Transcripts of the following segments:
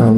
น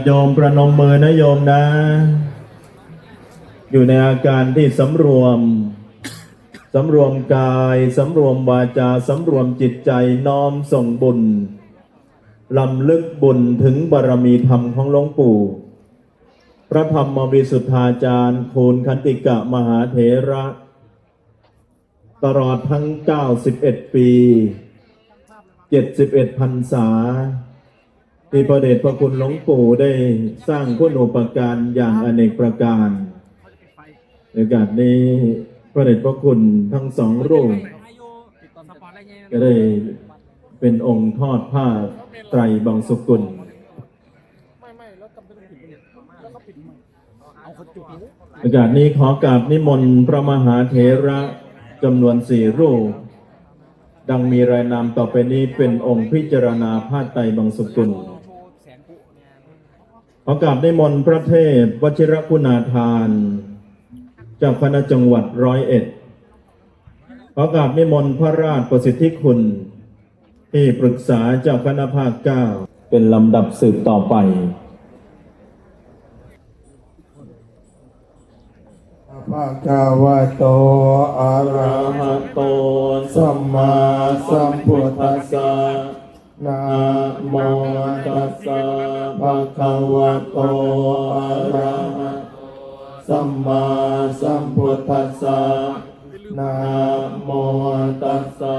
ติโยมประนมมือนะโยมนะ อยู่ในอาการที่สำรวมสำรวมกายสำรวมวาจาสำรวมจิตใจน้อมส่งบุญลำลึกบุญถึงบารมีธรรมของหลวงปู่ พระธรรมวิสุทธาจารย์คูณคันติกะมหาเถระ ตลอดทั้ง 91 ปี 71พรรษา ที่พระเดชพระคุณหลวงปู่ได้สร้างคุณูปการอย่างอเนกประการในโอกาสนี้พระเดชพระคุณทั้งสองรูปก็ได้เป็นองค์ทอดผ้าไตรบังสุกุลในโอกาสนี้ขอกราบนิมนต์พระมหาเถระจำนวนสี่รูปดังมีรายนามต่อไปนี้เป็นองค์พิจารณาผ้าไตรบังสุกุล ขอกราบได้มนพระเทพวชิรคุณาทานเจากคณะจังหวัดร้อยเอ็ดขอกราบนิมนต์พระราชประสิทธิคุณ ที่ปรึกษาเจ้าคณะภาคเก้าเป็นลำดับสืบต่อไปภะคะวะโต อะระหะโต สัมมาสัมพุทธัสสะนะโมตัสสะ คะวะโตอะระหะสัมมาสัมพุทธัสสะนะโมตัสสะ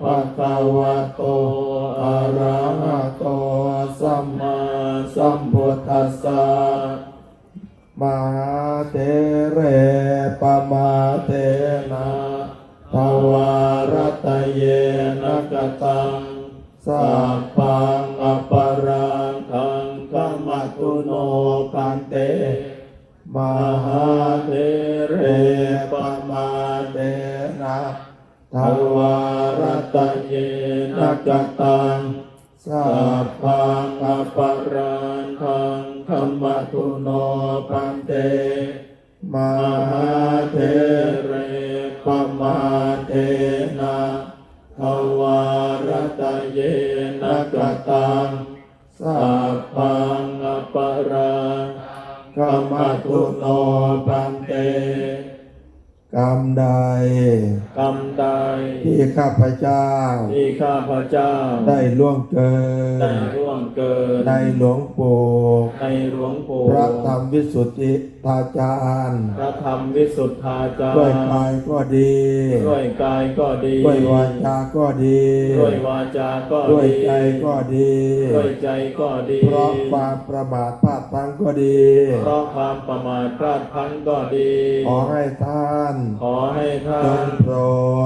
ภะคะวะโตอะระหะโตสัมมาสัมพุทธัสสะมหาเทเรปมาเทนะภวารตเยนะกตังสัพพังอปรั มหาเทเรปมาเตนะทวารตเยนะกตังสัพพังอปรังคังขมัตุโนปันเตมหาเทเรปมาเทนะทวารตเยนะกตังสัพพังอปารังขมัตุโนปันเต กรรมใด กรรมใด ที่ข้าพเจ้า ที่ข้าพเจ้า ได้ล่วงเกิได้นร่วงเกิน ในหลวงปู่ในหลวงปู่พระธรรมวิสุทธิทาจารย์พระธรรมวิสุทธาจารย์ด้วยกายก็ดี ด้วยกายก็ดี ด้วยวาจาก็ดี ด้วยวาจาก็ด้วยดีใจก็ดี ด้วยใจก็ดี เพราะความประมาทพลาดพลั้งก็ดี เพราะความประมาทพลาดพลั้งก็ดี ขอให้ท่านขอให้ท่าจนงโปร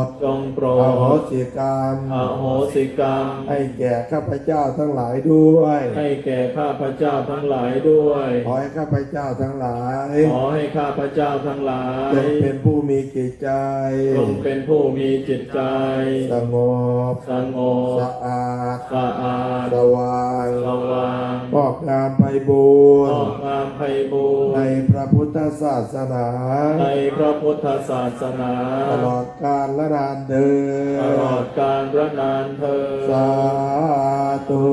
ดจงโปรอโหดสิกรรมอโหสิกรรม ให้แก่ข้าพเจ้าทั้งหลายด้วย ให้แก่ข้าพเจ้าทั้งหลายด้วย ขอให้ข้าพเจ้าทั้งหลาย ขอให้ข้าพเจ้าทั้งหลายจงเป็นผู้มีจิตใจจงเป็นผู้มีจิตใจ สงบสงบสะอาดสะอาดสว่างระวัง ปอกงามไปบูรออกงามไพบูรในณ์พระพุทธศาสนา ในพระพุทธศาสนา ตลอดกาลและนานเดินตลอดการระนานเธอญสาธุ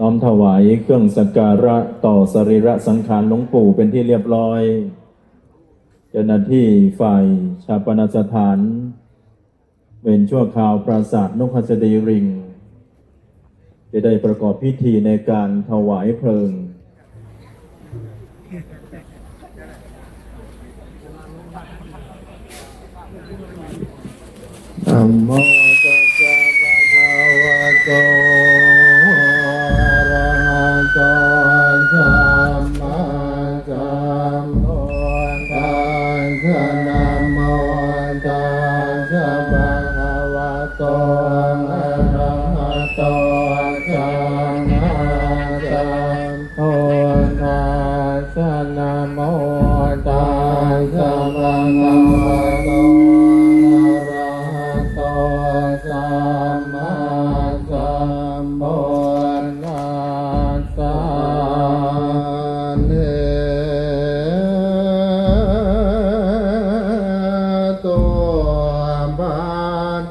น้อมถวายเครื่องสักการะต่อสรีระสังขารหลวงปู่เป็นที่เรียบร้อย เจ้าหน้าที่ฝ่ายชาปนสถาน เป็นชั่วคราวปราสาทนกหัสดีริง จะได้ประกอบพิธีในการถวายเพลิงนะโบา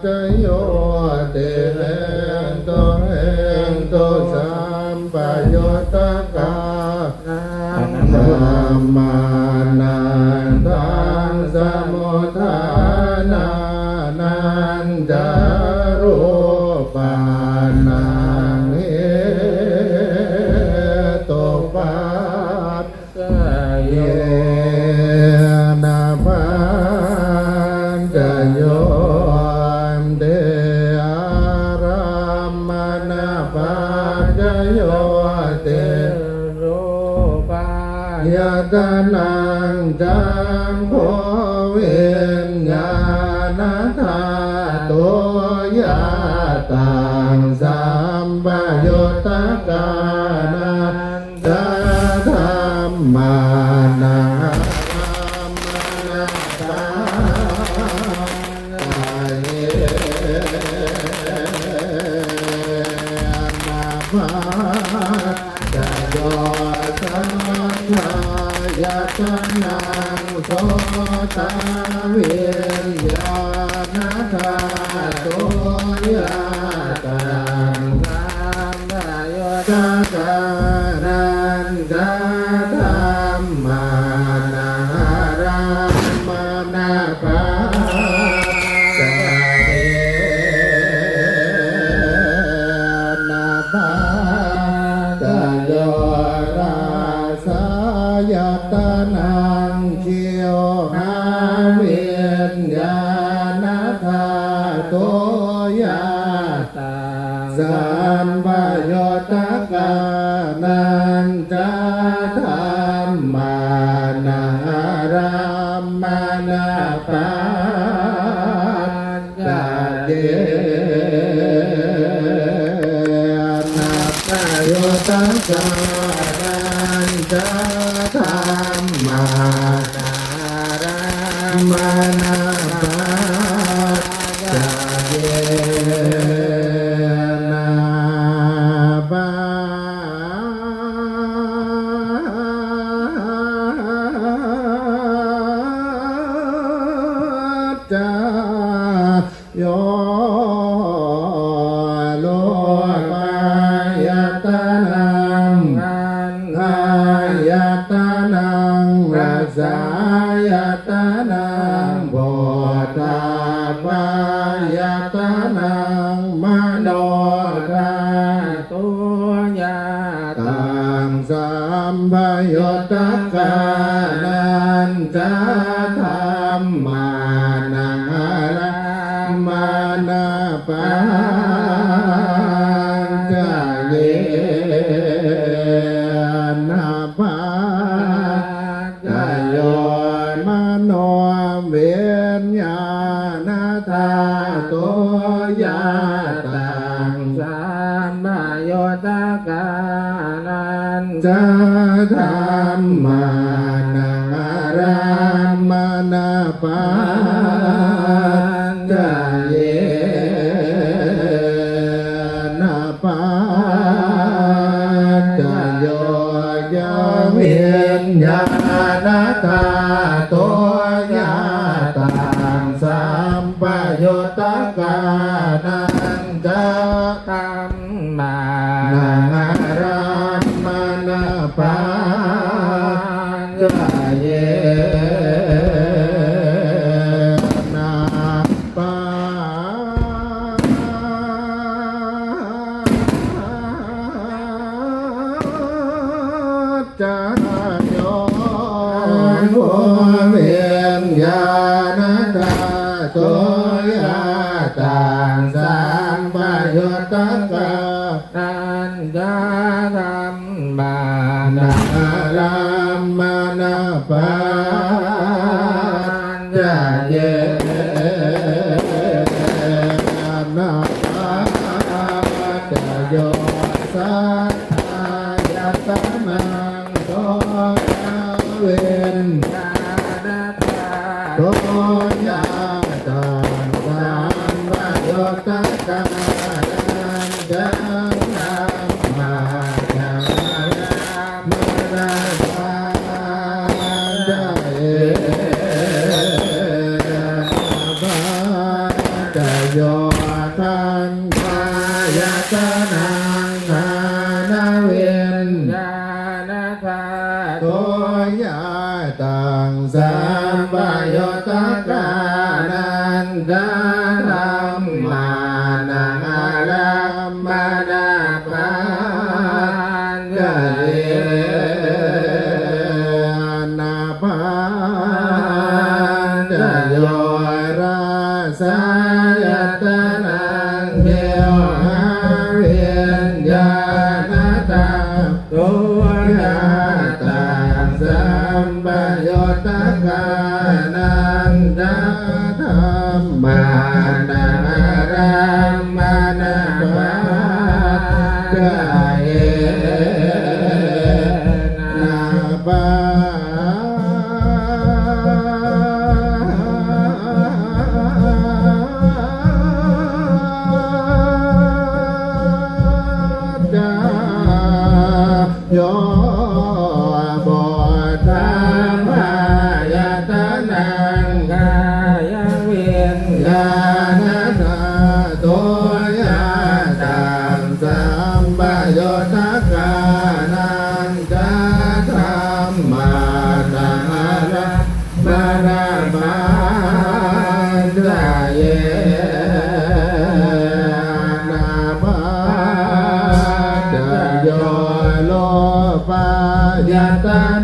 ตโยเตเนโตเหนโตสัมปโยตกานามา โยเตรูปายตนังจังโพเวนญาณธาโตยะ ตเวียญาณา สามวายตกานันจาธรรมานารามานาปาจเดนาปายตกา มานาปาจเยนาปาจโยมโนเวียนญาณธาโตยะตังสัมมายตกานันจาธรรมานารัมานาปา โยยะเวียนญาณตา ตาโตยาตางสังปยุตตะ la tierra.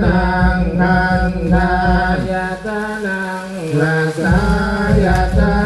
นังนันทายตนังลักายต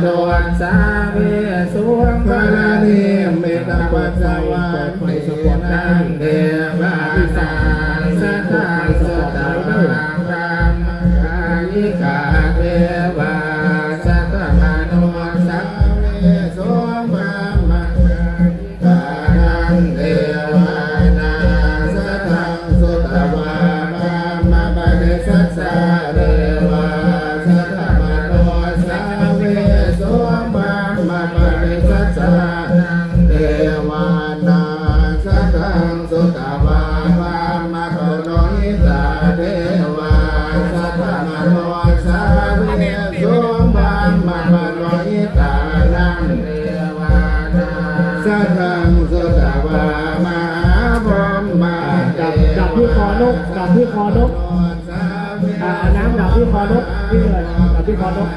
โนอันสาเวสุวังพลานิเมตตาปัสสาวะไม่สุนังเดวะ ตาวามะโกโนยิาเดวาสัตมะโนสาเวสุมามะโกโนยิานังเดวานสัทังสุตวามบรมมาจับจับที่คอนกจับที่คอนกอ่าน้ำดับที่คอนกพี่เลยดับที่คอนก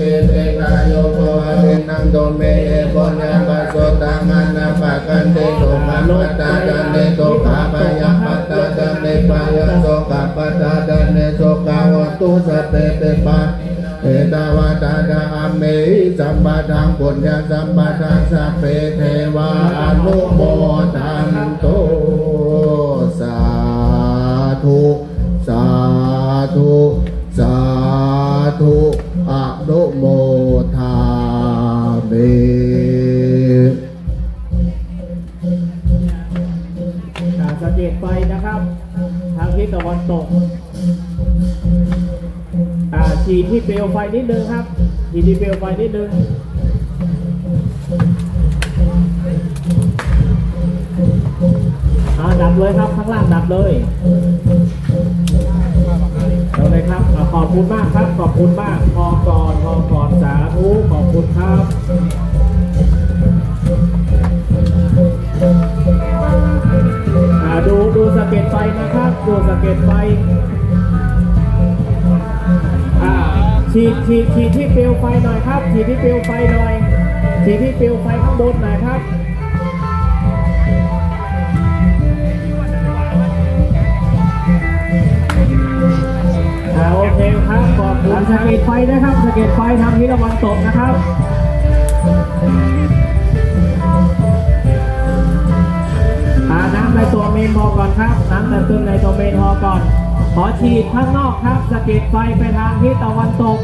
โยโสกิเตกายโยโกหะเรนังโดเมเอโกญะปัสโสตังอันาปะกันเตโตภะมัตาดันเนโตกาปะยะปัตตาดันเนปะยะโสกาปัตตาดันเนโสกาวตุสัพเพเตปะเอตาวาตาดาอเมสัมปะทังปุญญาสัมปะทังสัพเพเทวาอนุโมทันโตสาธุสาธุสาธุ นุโมทาเมอ่าสังเกตไฟนะครับ ทางทิศตะวันตกอ่าฉีดที่เปลวไฟนิดนึงครับฉีดที่เปลวไฟนิดนึงอ่าดับเลยครับ ข้างล่างดับเลย เลยครับขอบคุณมากครับ ขอบคุณมากพอก่อนพอก่อนสาธุขอบคุณครับดูดูสะเก็ดไฟนะครับ ดูสะเก็ดไฟอาฉีดฉีดฉีดที่เปลวไฟหน่อยครับฉีดที่เปลวไฟหน่อยฉีดที่เปลวไฟข้างบนหน่อยครับ โอเคครับขอบคุณสะเก็ดไฟนะครับสะเก็ดไฟทางทิศตะวันตกนะครับอาน้ำในตัวเมนพอก่อนครับน้ำในตัวในตัวเมนพอก่อน ขอฉีดข้างนอกครับสะเก็ดไฟไปทางทิศตะวันตก